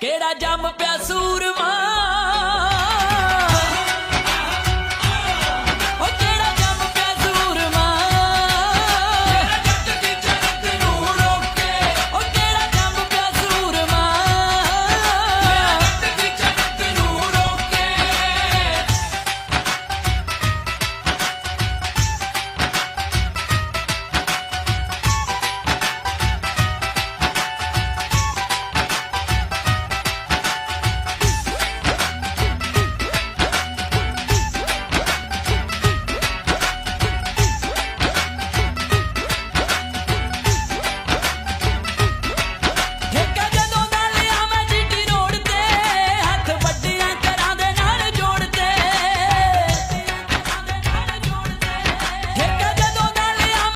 ਕਿਹੜਾ